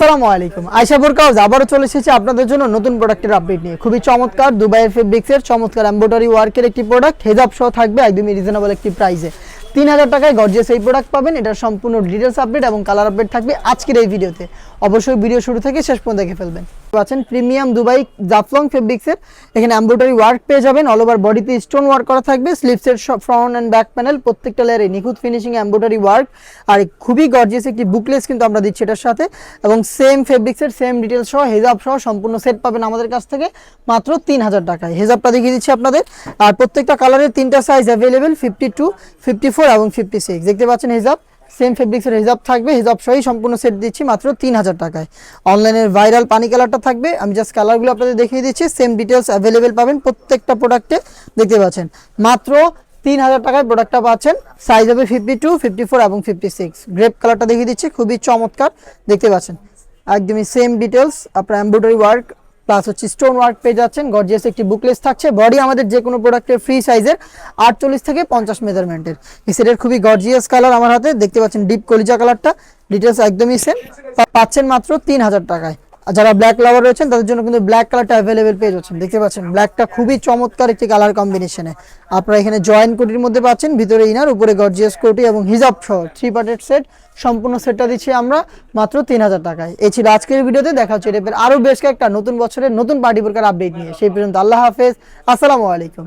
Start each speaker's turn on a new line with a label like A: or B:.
A: আসসালামু আলাইকুম। আয়শা বোরকাউজ আবারও চলে এসেছে আপনাদের জন্য নতুন প্রোডাক্টের আপডেট নিয়ে। খুবই চমৎকার দুবাইয়ের ফেব্রিক্সের চমৎকার এম্বোডারি ওয়ার্কের একটি প্রোডাক্ট হেজাব সহ থাকবে একদমই রিজনেবল একটি প্রাইসে তিন হাজার টাকায় গর্জিয়াস এই প্রোডাক্ট পাবেন। এটার সম্পূর্ণ ডিটেলস আপডেট এবং কালার আপডেট থাকবে আজকের এই ভিডিওতে। অবশ্যই ভিডিও শুরু থেকে শেষ পর্যন্ত দেখে ফেলবেন। পাচ্ছেন প্রিমিয়াম দুবাই জাফলং ফেব্রিক্সের। এখানে এম্ব্রয়ডারি ওয়ার্ক পেয়ে যাবেন। অল ওভার বডিতে স্টোন ওয়ার্ক করা থাকবে। স্লিপসের ফ্রন্ট অ্যান্ড ব্যাক প্যানেল প্রত্যেকটা লেয়ারে নিখুঁত ফিনিশিং এম্ব্রয়ডারি ওয়ার্ক আর খুবই গর্জিয়াস একটি বুকলেস কিন্তু আমরা দিচ্ছি এটার সাথে। এবং সেম ফেব্রিক্সের সেম ডিটেলস সহ হেজাব সহ সম্পূর্ণ সেট পাবেন আমাদের কাছ থেকে। মাত্র তিন হাজার টাকায় হেজাবটা দেখিয়ে দিচ্ছি আপনাদের। আর প্রত্যেকটা কালারের তিনটা size available fifty two fifty four এবং ফিফটি সিক্স দেখতে পাচ্ছেন হেজাব সেম ফেব্রিক্সের হিজাব থাকবে, হিজাব সহই সম্পূর্ণ সেট দিচ্ছি মাত্র তিন হাজার টাকায়। অনলাইনের ভাইরাল পানি কালারটা থাকবে, আমি জাস্ট কালারগুলো আপনাদের দেখিয়ে দিচ্ছি সেম ডিটেলস অ্যাভেলেবেল পাবেন প্রত্যেকটা প্রোডাক্টে দেখতে পাচ্ছেন। মাত্র তিন হাজার টাকায় প্রোডাক্টটা পাচ্ছেন সাইজ হবে ফিফটি টু ফিফটি ফোর এবং ফিফটি সিক্স গ্রেপ কালারটা দেখিয়ে দিচ্ছি, খুবই চমৎকার, দেখতে পাচ্ছেন। একদমই সেম ডিটেলস আপনার এমব্রয়ডারি ওয়ার্ক প্লাস হচ্ছে স্টোন ওয়ার্ক পেয়ে যাচ্ছেন। গর্জিয়াস একটি বুকলেস থাকছে। বডি আমাদের যে কোনো প্রোডাক্টের ফ্রি সাইজের আটচল্লিশ থেকে পঞ্চাশ মেজারমেন্টের এই সেটের খুবই গর্জিয়াস কালার আমার হাতে। দেখতে পাচ্ছেন ডিপ কলিজা কালারটা ডিটেলস একদমই সেম পাচ্ছেন মাত্র তিন হাজার টাকায়। যারা ব্ল্যাক লাভার রয়েছেন, তাদের জন্য কিন্তু ব্ল্যাক কালারটা অ্যাভেলেবেল পেয়ে যাচ্ছেন। দেখতে পাচ্ছেন ব্ল্যাকটা খুবই চমৎকার একটি কালার কম্বিনেশনে আপনারা এখানে জয়েন্ট কোটির মধ্যে পাচ্ছেন, ভিতরে ইনার উপরে গর্জিয়াস কোটি এবং হিজাব সহ থ্রি পার্টের সেট সম্পূর্ণ সেটটা দিচ্ছি আমরা মাত্র তিন হাজার টাকায়। এই ছিল আজকের ভিডিওতে, দেখা হচ্ছে এর আরও বেশ কয়েকটা নতুন বছরের নতুন পার্টি প্রকার আপডেট নিয়ে। সেই পর্যন্ত আল্লাহ হাফেজ। আসসালামু আলাইকুম।